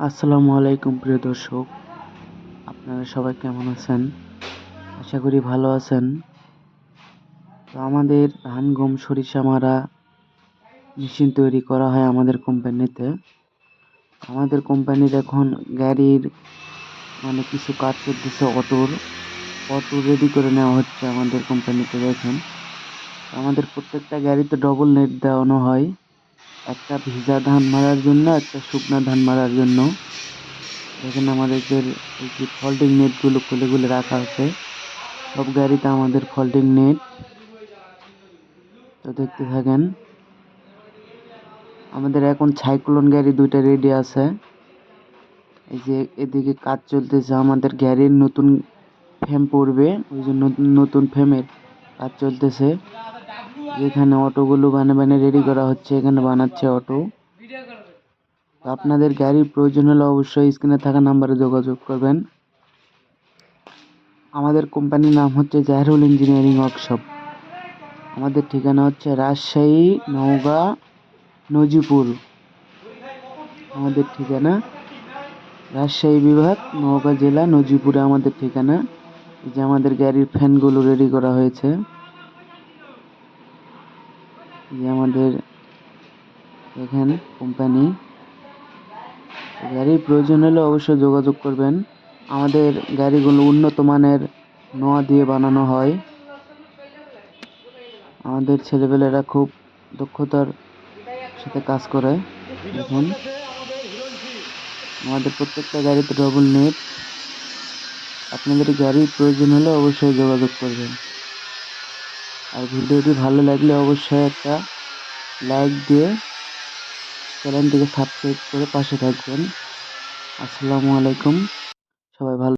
আসসালামু আলাইকুম, প্রিয় দর্শক। আপনারা সবাই কেমন আছেন? আশা করি ভালো আছেন। তো আমাদের ধান গম সরিষা মারা মেশিন তৈরি করা হয় আমাদের কোম্পানিতে। আমাদের কোম্পানির এখন গাড়ির মানে কিছু কাজ চলতেছে অটোর। অটো রেডি করে নেওয়া হচ্ছে আমাদের কোম্পানিতে, দেখেন। আমাদের প্রত্যেকটা গাড়িতে ডবল নেট দেওয়ানো হয়। একটা ভিজা ধান মারার জন্য, একটা শুকনা ধান মারার জন্য। দেখেন আমাদের এই যে ফল্টিং নেটগুলো খুলে খুলে রাখা আছে। সব গাড়িতে আমাদের ফল্টিং নেট তো দেখতে থাকেন। আমাদের এখন সাইক্লোন গাড়ি দুইটা রেডি আছে। এই যে এদিকে কাজ চলতেছে, আমাদের গাড়ির নতুন ফ্রেম পড়বে। ওই জন্য নতুন ফ্রেমের কাজ চলতেছে। এখানে অটোগুলো বানে বানে রেডি করা হচ্ছে, এখানে বানাচ্ছে অটো। আপনাদের গাড়ির প্রয়োজন হলে অবশ্যই স্ক্রিনে থাকা নাম্বারে যোগাযোগ করবেন। আমাদের কোম্পানির নাম হচ্ছে জাহরুল ইঞ্জিনিয়ারিং ওয়ার্কশপ আমাদের ঠিকানা হচ্ছে রাজশাহী, নওগাঁ, নজিপুর। আমাদের ঠিকানা রাজশাহী বিভাগ, নওগাঁ জেলা, নজিপুরে আমাদের ঠিকানা। যে আমাদের গাড়ির ফ্যানগুলো রেডি করা হয়েছে। যে আমাদের এখানে কোম্পানি গাড়ির প্রয়োজন হলে অবশ্যই যোগাযোগ করবেন। আমাদের গাড়িগুলো উন্নত মানের নোয়া দিয়ে বানানো হয়। আমাদের ছেলেপেলেরা খুব দক্ষতার সাথে কাজ করে। এখন আমাদের প্রত্যেকটা গাড়িতে ডবল নেট আপনাদের গাড়ির প্রয়োজন হলে অবশ্যই যোগাযোগ করবেন। আর ভিডিওটি ভালো লাগলে অবশ্যই একটা লাইক দিয়ে চ্যানেলটিকে সাবস্ক্রাইব করে পাশে থাকবেন। আসসালামু আলাইকুম। সবাই ভালো